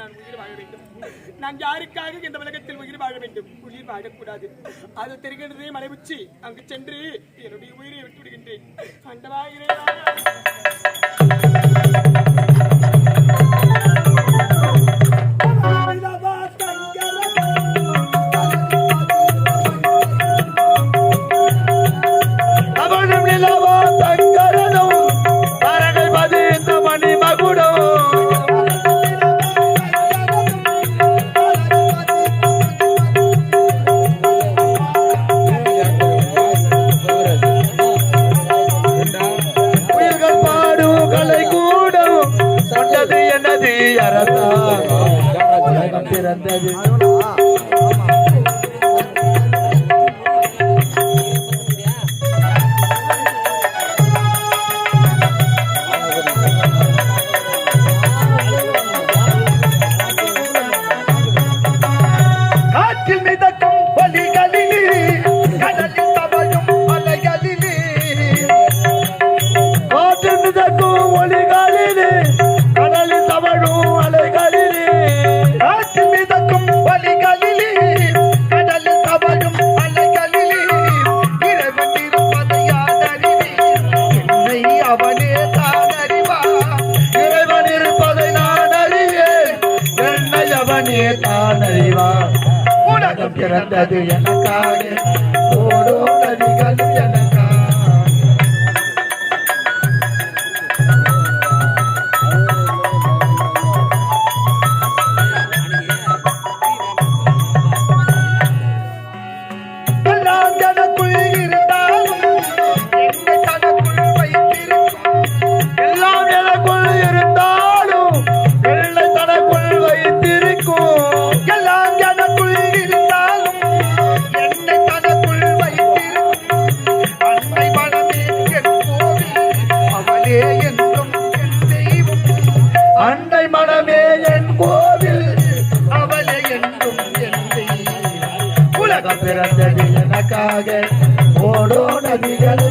நான் உயிர் வாழ வேண்டும். நான் யாருக்காக இந்த உலகத்தில் உயிர் வாழ வேண்டும்? உயிர் வாழக்கூடாது. அது தெரிகின்றதே மலை உச்சி அங்கு சென்று என்னுடைய உயிரை விட்டு விடுகின்றேன் அண்டவா பிறந்தது அரசாங்கம் பிறந்தது. காற்றில் மிதக்கும் உலகம் பிறந்தது எனக்காக. ஓடோ அண்டை மனமே என் கோவில் அவளை என்றும் என் தெய்வம் உலகம் பிறந்தது எனக்காக ஓடோ நதிகள்